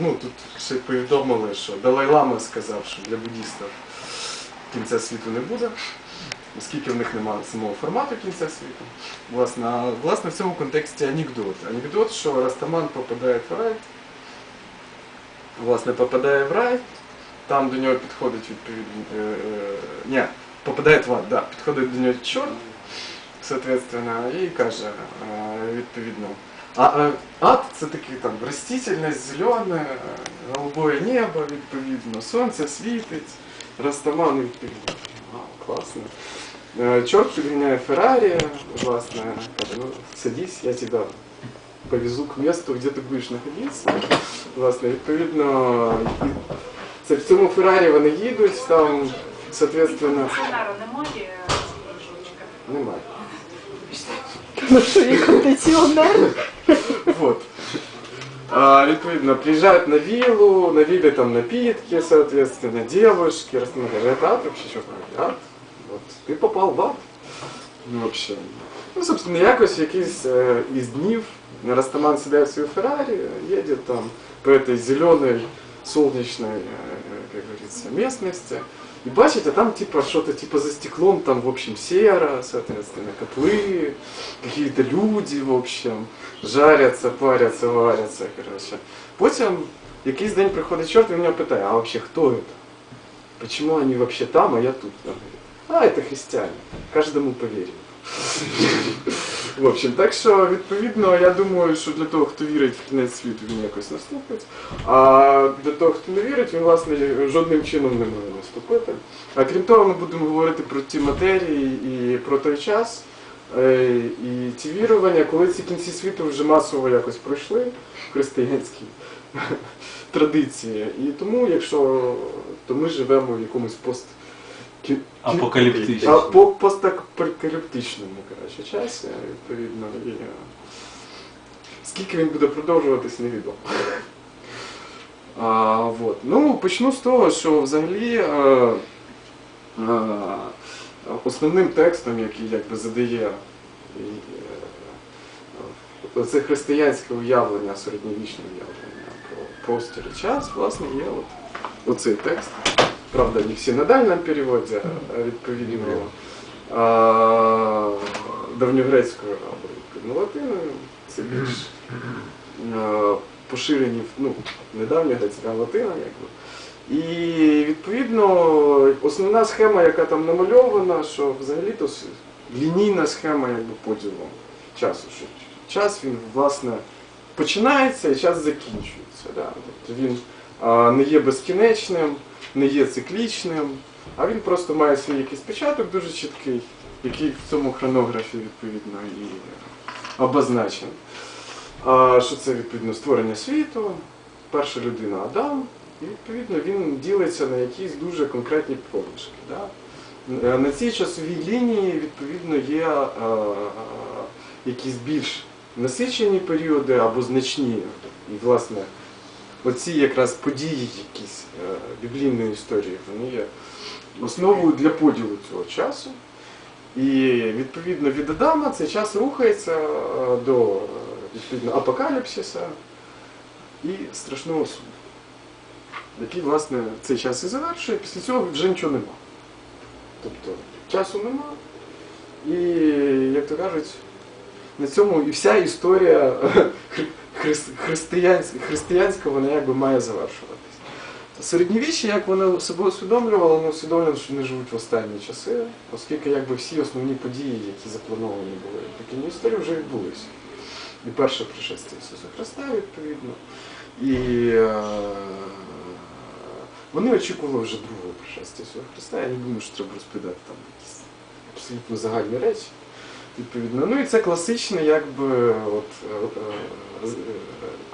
ну тут ще повідомили, що Далай-Лама сказав, що для буддістів кінця світу не буде, оскільки в них немає самого формату кінця світу. Власне, а, власне в цьому контексті анекдот. Анекдот, що Растаман попадає в рай, власне, попадає в рай, там до нього підходить відповідно. Е, е, ні, попадає в ад, да, підходить до нього чорт, соответственно, і каже, е, відповідно. А е, ад це такий там растительність, зелене, голубое небо, відповідно, сонце світить, Растаман відповідно. Вау, класно. Е, Чорт підганяє Феррарі, власне, каже, ну садись, я тебе повезу к месту, где ты будеш знаходитися. Власне, відповідно, це в цьому Феррарі вони їдуть, там, соответственно, немає що, є кондиціонер? Вот. А, відповідно, приезжают на виллу, на вилле там напитки, соответственно, девушки, это ад вообще, что ад? Вот, ти попав в ад. Ну, вообще. Ну, собственно, якось якийсь е, із днів Растаман сідає в свою Феррарі, їде там по этой зеленой солнечной, е, как говорится, местности. И бачите, там типа что-то типа за стеклом, там в общем серо, соответственно, котлы, какие-то люди, в общем, жаряться, паряться, варяться, короче. Потім якийсь день приходить чорт і мене питає, а вообще хто это? Почему они вообще там, а я тут? Он говорит, а, это христиане. Каждому поверим. В общем, так що, відповідно, я думаю, що для того, хто вірить в кінець світу, він якось наступить. А для того, хто не вірить, він, власне, жодним чином не може наступити. А крім того, ми будемо говорити про ті матерії і про той час, е, і ті вірування, коли ці кінці світу вже масово якось пройшли в християнській традиції. І тому, якщо то ми живемо в якомусь пост кі- Апокаліптичному. А, по постапокаліптичному коротше, часі, відповідно. І, е, скільки він буде продовжуватись, невідомо. А, вот. Ну, почну з того, що взагалі е, е, основним текстом, який якби задає і, е, це християнське уявлення, середньовічне уявлення про простір і час, власне, є от, оцей текст. Правда, не в синодальному переводі, а відповідно а, давньогрецькою або відповідно латиною. Це більш а, поширені, ну, не давньогрецька, а латина, якби. І відповідно основна схема, яка там намальована, що взагалі-то лінійна схема якби, поділу часу. Що час він власне починається і час закінчується. Да? Тобто він а, не є безкінечним, не є циклічним, а він просто має свій якийсь початок дуже чіткий, який в цьому хронографі відповідно і обозначений. А, що це відповідно створення світу, перша людина Адам, і відповідно він ділиться на якісь дуже конкретні проміжки. Да? Е, На цій часовій лінії відповідно є е, якісь більш насичені періоди або значні. І власне оці якраз події якісь е, біблійної історії, вони є основою для поділу цього часу. І відповідно від Адама цей час рухається е, до відповідно, апокаліпсиса і страшного суду, який, власне, цей час і завершує, після цього вже нічого нема. Тобто часу нема. І, як то кажуть, на цьому і вся історія хри- християнська, вона якби має завершуватись. Середньовіччя, як вони себе усвідомлювали, вони усвідомлювали, що вони живуть в останні часи, оскільки якби всі основні події, які заплановані були в такій історії, вже відбулися. І перше пришестя Ісуса Христа, відповідно. І е, вони очікували вже другого пришестя Ісуса Христа. Я не думаю, що треба розповідати там якісь абсолютно загальні речі. Відповідно. Ну і це класичне, якби от, е, е, е,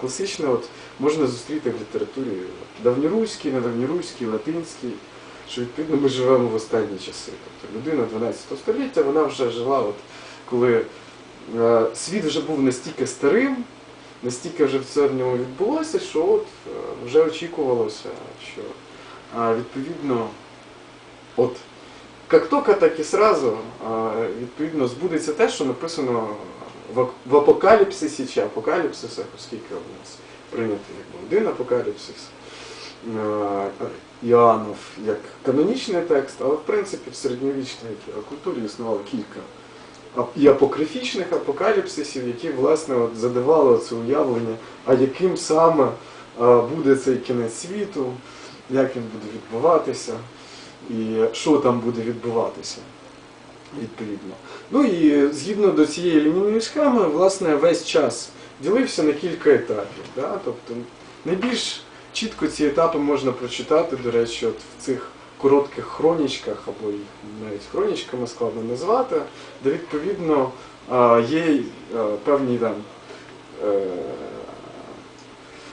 класичне от, можна зустріти в літературі давньоруській, недавньоруській, латинській, що відповідно ми живемо в останні часи. Тобто людина 12 століття, вона вже жила, от, коли світ вже був настільки старим, настільки вже все в ньому відбулося, що от, вже очікувалося, що відповідно от як тільки, так і сразу відповідно збудеться те, що написано в, апокаліпсисі чи апокаліпсисах, оскільки у нас? Прийнятий якби один апокаліпсис. Іоаннов як канонічний текст, але в принципі в середньовічній культурі існувало кілька і апокрифічних апокаліпсисів, які власне от задавали це уявлення, а яким саме буде цей кінець світу, як він буде відбуватися, і що там буде відбуватися. Відповідно. Ну і згідно до цієї лінійної схеми, власне, весь час ділився на кілька етапів. Да? Тобто найбільш чітко ці етапи можна прочитати, до речі, от в цих коротких хронічках, або їх навіть хронічками складно назвати, де відповідно є певні там е,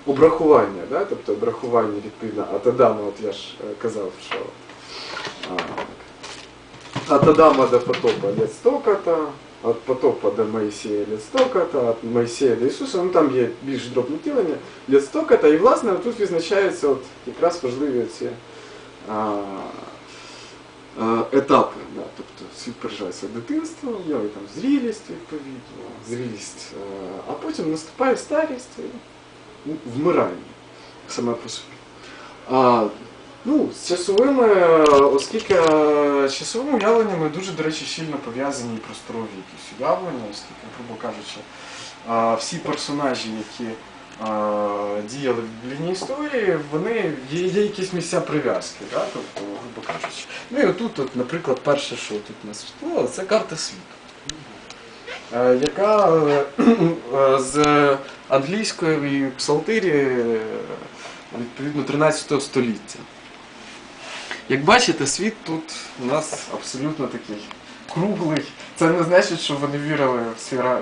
обрахування, да? тобто обрахування відповідно от Адама, от я ж е, казав, що а, от Адама до потопа лет столько-то, от потопа до Моїсея лет столько-то, от Моїсея до Ісуса, ну там є більш дробне тілення, лет столько-то, і власне тут відзначаються от якраз важливі ці а, а, етапи. Да? Тобто світ переживається дитинство, є і там зрілість відповідно, зрілість, е, а потім наступає старість і ну, вмирання саме по собі. А, ну, з часовими, оскільки е, з часовими уявленнями дуже, до речі, щільно пов'язані просторові якісь уявлення, оскільки, грубо кажучи, всі персонажі, які діяли в біблійній історії, вони є, є якісь місця прив'язки, да? тобто, грубо кажучи. Ну і отут, от, наприклад, перше, що тут нас всплило, це карта світу. Е, Яка е, з англійської псалтирі відповідно 13 століття. Як бачите, світ тут у нас абсолютно такий круглий. Це не значить, що вони вірили в сфера,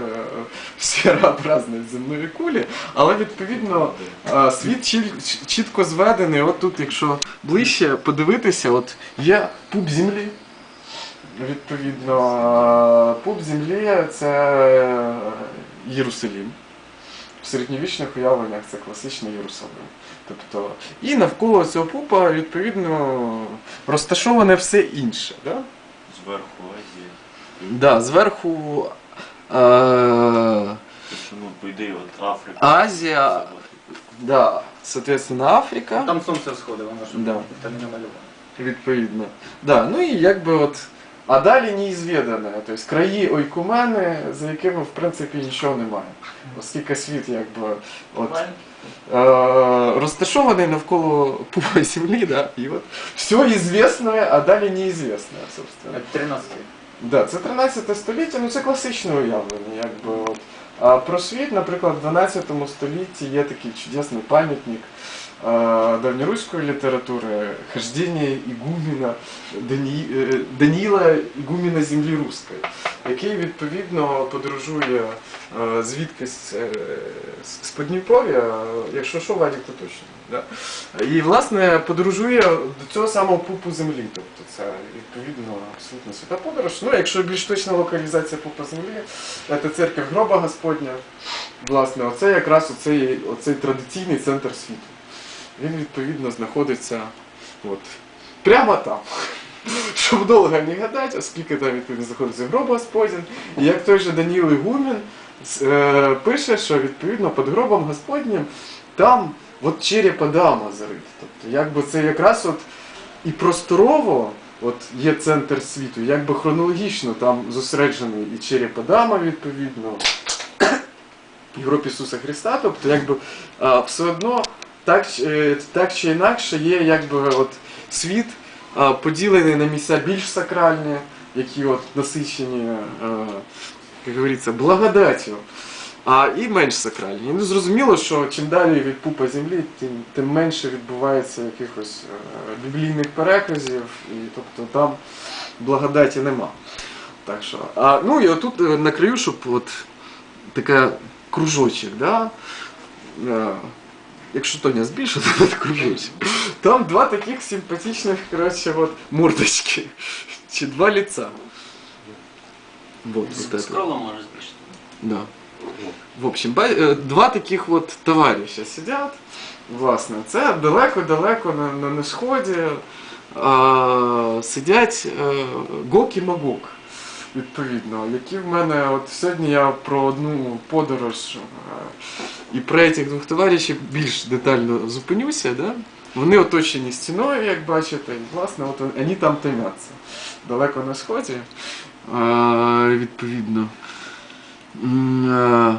е, земної кулі, але відповідно е, світ чіт- чітко зведений. От тут, якщо ближче подивитися, от є пуп землі. Відповідно, е, пуп землі це Єрусалім. В середньовічних уявленнях це класичний Єрусалим. Тобто, і навколо цього пупа, відповідно, розташоване все інше. Да? Зверху Азія. Да, зверху е, Тобто, ну, по ідеї, от Африка. Азія, да, соответственно, Африка. Там сонце сходить, воно ж Да. там не намальовано. Відповідно. Да, ну і якби от. А далі неізвідане, тобто краї ойкумени, за якими в принципі нічого немає. Оскільки світ якби от, е, розташований навколо пупа землі, да, і от все ізвісне, а далі неізвісне, собственно. Це 13 Да, це 13 століття, ну це класичне уявлення. Якби, от. А про світ, наприклад, в 12 столітті є такий чудесний пам'ятник давньоруської літератури «Хождення Ігуміна Дані... е, Даніла Ігуміна землі руської, який відповідно подорожує е, звідкись е, з Подніпров'я, якщо що, Вадік, то точно. Да? І власне подорожує до цього самого пупу землі. Тобто це відповідно абсолютно свята подорож. Ну, якщо більш точна локалізація пупа землі, це церква гроба Господня. Власне, оце якраз оцей, оцей традиційний центр світу. Він відповідно знаходиться от, прямо там. Щоб довго не гадати, оскільки там відповідно знаходиться гроб Господень. І як той же Даніл Ігумен е, пише, що відповідно під гробом Господнім там от череп Адама зарит. Тобто, якби це якраз от і просторово от є центр світу, якби хронологічно там зосереджений і череп Адама, відповідно, і гроб Ісуса Христа. Тобто, якби а, все одно так, е, так чи інакше є якби от світ поділений на місця більш сакральні, які от насичені, е, як говориться, благодаттю. А і менш сакральні. І зрозуміло, що чим далі від пупа землі, тим, тим менше відбувається якихось е, біблійних переказів, і тобто там благодаті нема. Так що, а, ну і отут на краю, щоб от така кружочок, да? Якщо то не збільшити, то кружочок. Там два таких симпатичних, коротше, от, мордочки. Чи два лица. Вот, вот это. Скролом може збільшити. Да. В общем, ба- е, два таких от товариша сидять. Власне, це далеко-далеко на, на, на сході а, сидять е, Гок і Магок. Відповідно, які в мене, от сьогодні я про одну подорож е, і про цих двох товаришів більш детально зупинюся, да? Вони оточені стіною, як бачите, і власне от вони там томяться далеко на сході. А, відповідно. А,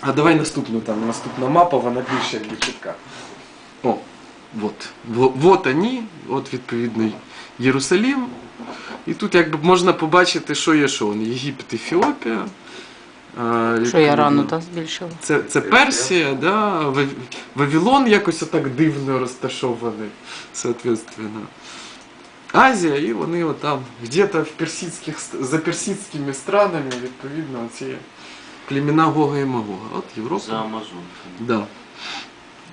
а давай наступну там, наступна мапа, вона більше як чітка. О, от. Во- Вот они, от відповідно Єрусалім. І тут якби можна побачити, що є що. Вон, Єгипет, Ефіопія. Що я рано так збільшила? Це, це Персія, да? Вав- Вавилон якось отак дивно розташований, соответственно. Азія, і вони отам, где-то в персидських, за персидськими странами, відповідно, ці племена Гога і Магога. От Європа. За Амазонкою. Да.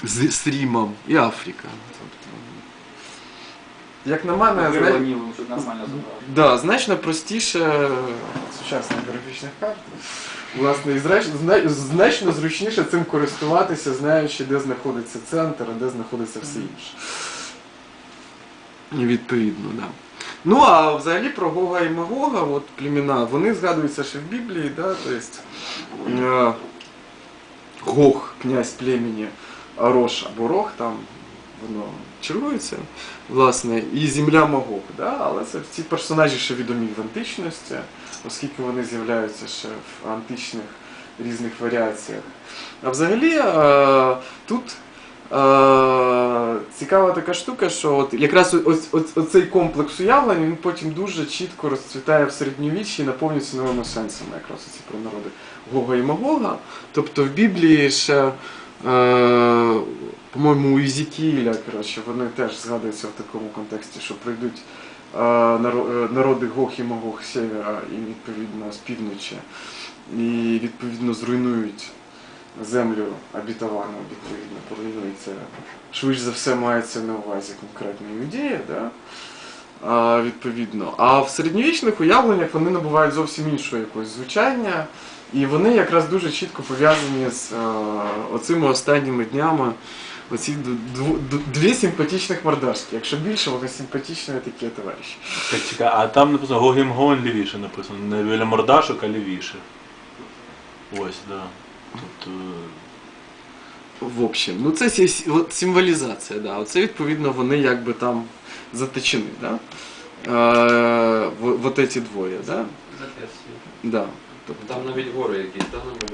З, з Римом і Африка. Тобто, як на мене, зна... Нормально да, значно простіше сучасних графічних карт. Власне, і значно зручніше цим користуватися, знаючи, де знаходиться центр, а де знаходиться все інше. І Відповідно, да. Ну а взагалі про Гога і Магога, от племена, вони згадуються ще в Біблії, да, то есть, е, Гог, князь племені Рош або Рог, там воно чергується, власне, і земля Магог, да, але це ці персонажі ще відомі в античності, оскільки вони з'являються ще в античних різних варіаціях. А взагалі е, тут е, цікава така штука, що от якраз ось, оцей комплекс уявлень він потім дуже чітко розцвітає в середньовіччі і наповнюється новими сенсами, якраз оці про народи Гога і Магога. Тобто в Біблії ще, по-моєму, у Ізікіля, коротше, вони теж згадуються в такому контексті, що прийдуть е, е, народи Гог і Магог з севера і відповідно з півночі, і відповідно зруйнують землю обітовану, відповідно, поруйнується. Швидше за все мається на увазі конкретно Іудея, да? а, відповідно. А в середньовічних уявленнях вони набувають зовсім іншого якогось звучання, і вони якраз дуже чітко пов'язані з е, оцими останніми днями. Оці дві симпатичних мордашки. Якщо більше, вони симпатичні такі товариші. Так, чекай, а там написано Гогімгон лівіше написано. Не біля мордашок, а лівіше. Ось, да. Тобто. В общем, ну це символізація, да. Оце відповідно вони якби там заточені, да? Е, вот эти двоє, да? Зап'ястя. Да. Там навіть гори якісь, да, намальовані?